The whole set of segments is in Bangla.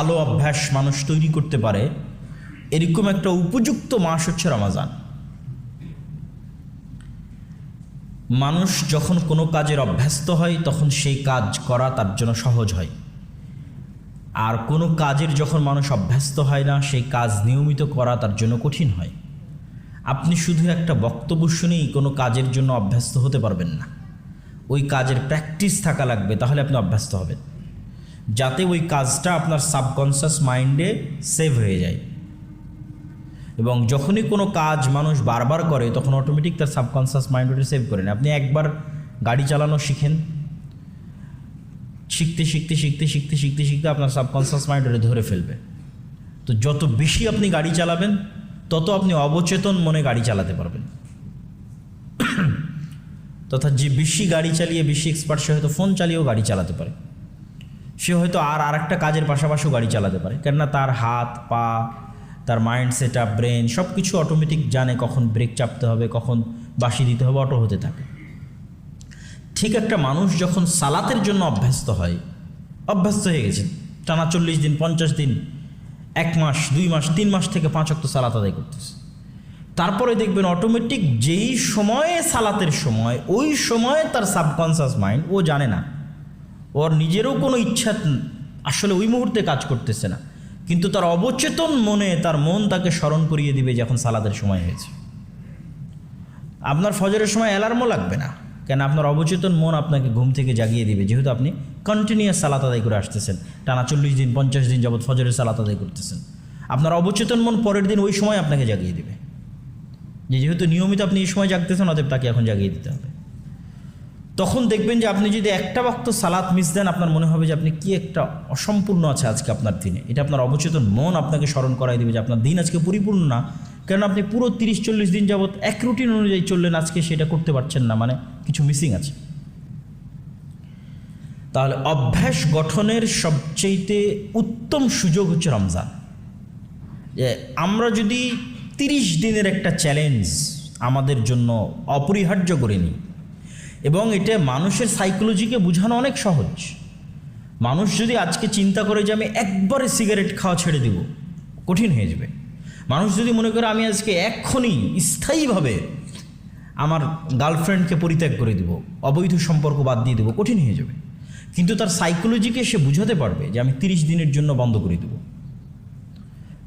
ভালো অভ্যাস মানুষ তৈরি করতে পারে, এরকম একটা উপযুক্ত মাস হচ্ছে রমাজান। মানুষ যখন কোনো কাজের অভ্যস্ত হয়, তখন সেই কাজ করা তার জন্য সহজ হয়। আর কোনো কাজের যখন মানুষ অভ্যস্ত হয় না, সেই কাজ নিয়মিত করা তার জন্য কঠিন হয়। আপনি শুধু একটা বক্তব্য শুনেই কোনো কাজের জন্য অভ্যস্ত হতে পারবেন না। ওই কাজের প্র্যাকটিস থাকা লাগবে, তাহলে আপনি অভ্যস্ত হবেন। যাতে ওই কাজটা আপনার সাবকনসিয়াস মাইন্ডে সেভ হয়ে যায়। এবং যখনই কোনো কাজ মানুষ বারবার করে, তখন অটোমেটিক তার সাবকনসিয়াস মাইন্ড ওটা সেভ করে নেয়। আপনি একবার গাড়ি চালানো শিখেন। শিখতে শিখতে শিখতে শিখতে শিখতে শিখতে আপনার সাবকনসিয়াস মাইন্ড ওটা ধরে ফেলবে। তো যত বেশি আপনি গাড়ি চালাবেন, তত আপনি অবচেতন মনে গাড়ি চালাতে পারবেন। তথা যে বেশি গাড়ি চালিয়ে, বেশি এক্সপার্ট সে হয়তো ফোন চালিয়েও গাড়ি চালাতে পারে। সে হয়তো আর আরেকটা কাজের পাশাপাশিও গাড়ি চালাতে পারে। কেননা তার হাত, পা, তার মাইন্ড সেট আপ ব্রেন সব কিছু অটোমেটিক জানে কখন ব্রেক চাপতে হবে, কখন বাসি দিতে হবে অটো হতে থাকে। ঠিক একটা মানুষ যখন সালাতের জন্য অভ্যস্ত হয়, অভ্যস্ত হয়ে গেছে, টানা চল্লিশ দিন, পঞ্চাশ দিন, এক মাস, দুই মাস, তিন মাস থেকে পাঁচ অক্ট সালাত আদায় করতেছে। তারপরে দেখবেন অটোমেটিক যেই সময়ে সালাতের সময়, ওই সময়ে তার সাবকনসিয়াস মাইন্ড ও জানে না ওর নিজেরও কোনো ইচ্ছা আসলে ওই মুহূর্তে কাজ করতেছে না। কিন্তু তার অবচেতন মনে তার মন তাকে স্মরণ করিয়ে দিবে যখন সালাদের সময় হয়েছে। আপনার ফজরের সময় অ্যালার্মও লাগবে না। কেন আপনার অবচেতন মন আপনাকে ঘুম থেকে জাগিয়ে দিবে। যেহেতু আপনি কন্টিনিউয়াস সালাত আদায় করে আসতেছেন। টানা চল্লিশ দিন, পঞ্চাশ দিন যাবৎ ফজরের সালাত আদায় করতেছেন। আপনার অবচেতন মন পরের দিন ওই সময় আপনাকে জাগিয়ে দিবে। যে যেহেতু নিয়মিত আপনি এই সময় জাগতেছেন, অতএব তাকে এখন জাগিয়ে দিতে হবে। তখন দেখবেন যে আপনি যদি একটা বক্ত সালাত মিস দেন, আপনার মনে হবে যে আপনি কি একটা অসম্পূর্ণ আছে আজকে আপনার দিনে। এটা আপনার অবচেতন মন আপনাকে স্মরণ করাই দেবে যে আপনার দিন আজকে পরিপূর্ণ না। কারণ আপনি পুরো তিরিশ চল্লিশ দিন যাবৎ এক রুটিন অনুযায়ী চললেন, আজকে সেটা করতে পারছেন না মানে কিছু মিসিং আছে। তাহলে অভ্যাস গঠনের সবচেয়েতে উত্তম সুযোগ হচ্ছে রমজান। যে আমরা যদি তিরিশ দিনের একটা চ্যালেঞ্জ আমাদের জন্য অপরিহার্য করে নিই এবং এটা মানুষের সাইকোলজিকে বোঝানো অনেক সহজ। মানুষ যদি আজকে চিন্তা করে যে আমি একবারে সিগারেট খাওয়া ছেড়ে দেব, কঠিন হয়ে যাবে। মানুষ যদি মনে করে আমি আজকে এক্ষুনি স্থায়ীভাবে আমার গার্লফ্রেন্ডকে পরিত্যাগ করে দিব, অবৈধ সম্পর্ক বাদ দিয়ে দেবো, কঠিন হয়ে যাবে। কিন্তু তার সাইকোলজিকে সে বুঝাতে পারবে যে আমি তিরিশ দিনের জন্য বন্ধ করে দেবো।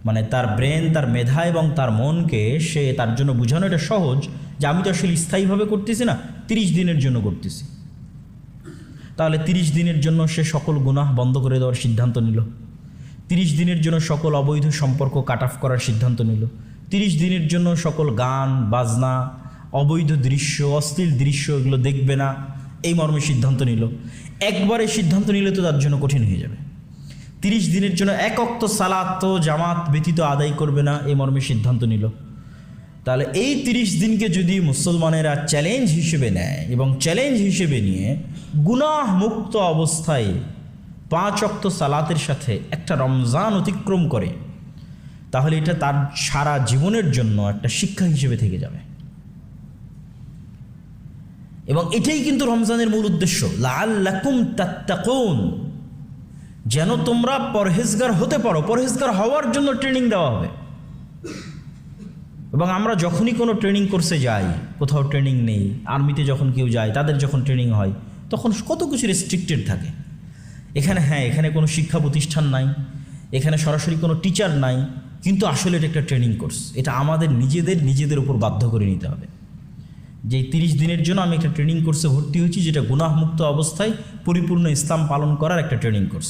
মানে তার ব্রেন তার মেধা এবং তার মনকে সে তার জন্য বোঝানো এটা সহজ যে আমি তো আসলে স্থায়ীভাবে করতেছি না, তিরিশ দিনের জন্য করতেছি। তাহলে তিরিশ দিনের জন্য সে সকল গুনাহ বন্ধ করে দেওয়ার সিদ্ধান্ত নিল। তিরিশ দিনের জন্য সকল অবৈধ সম্পর্ক কাট অফ করার সিদ্ধান্ত নিল। তিরিশ দিনের জন্য সকল গান, বাজনা, অবৈধ দৃশ্য, অশ্লীল দৃশ্য এগুলো দেখবে না, এই মর্মে সিদ্ধান্ত নিল। একবারে সিদ্ধান্ত নিলে তো তার জন্য কঠিন হয়ে যাবে। তিরিশ দিনের জন্য এক অক্ত সালাত জামাত ব্যতীত আদায় করবে না, এই মর্মে সিদ্ধান্ত নিল। তাহলে এই তিরিশ দিনকে যদি মুসলমানেরা চ্যালেঞ্জ হিসেবে নেয় এবং চ্যালেঞ্জ হিসেবে নিয়ে গুনাহ মুক্ত অবস্থায় পাঁচ অক্ত সালাতের সাথে একটা রমজান অতিক্রম করে, তাহলে এটা তার সারা জীবনের জন্য একটা শিক্ষা হিসেবে থেকে যাবে। এবং এটাই কিন্তু রমজানের মূল উদ্দেশ্য। লাল লাল্লাকুম তাত্তাকুন। যেন তোমরা পরহেজগার হতে পারো, পরহেজগার হওয়ার জন্য ট্রেনিং দেওয়া হবে। এবং আমরা যখনই কোনো ট্রেনিং কোর্সে যাই, কোথাও ট্রেনিং নেই আর্মিতে যখন কেউ যায়, তাদের যখন ট্রেনিং হয়, তখন কত কিছু রেস্ট্রিক্টেড থাকে। এখানে হ্যাঁ এখানে কোনো শিক্ষা প্রতিষ্ঠান নাই, এখানে সরাসরি কোনো টিচার নাই, কিন্তু আসলে এটা একটা ট্রেনিং কোর্স এটা আমাদের নিজেদের নিজেদের উপর বাধ্য করে নিতে হবে। যে তিরিশ দিনের জন্য আমি একটা ট্রেনিং কোর্সে ভর্তি হয়েছি, যেটা গুনাহমুক্ত অবস্থায় পরিপূর্ণ ইসলাম পালন করার একটা ট্রেনিং কোর্স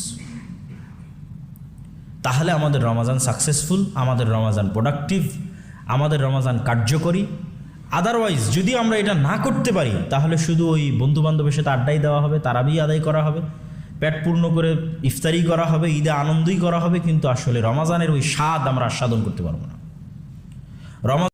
তাহলে আমাদের রমাজান সাকসেসফুল আমাদের রমাজান প্রোডাক্টিভ আমাদের রমাজান কার্যকরী। আদারওয়াইজ যদি আমরা এটা না করতে পারি, তাহলে শুধু ওই বন্ধু বান্ধবের সাথে আড্ডাই দেওয়া হবে তারাবি আদায় করা হবে, পেট পূর্ণ করে ইফতারি করা হবে, ঈদে আনন্দই করা হবে, কিন্তু আসলে রমাজানের ওই স্বাদ আমরা আস্বাদন করতে পারব না। রমা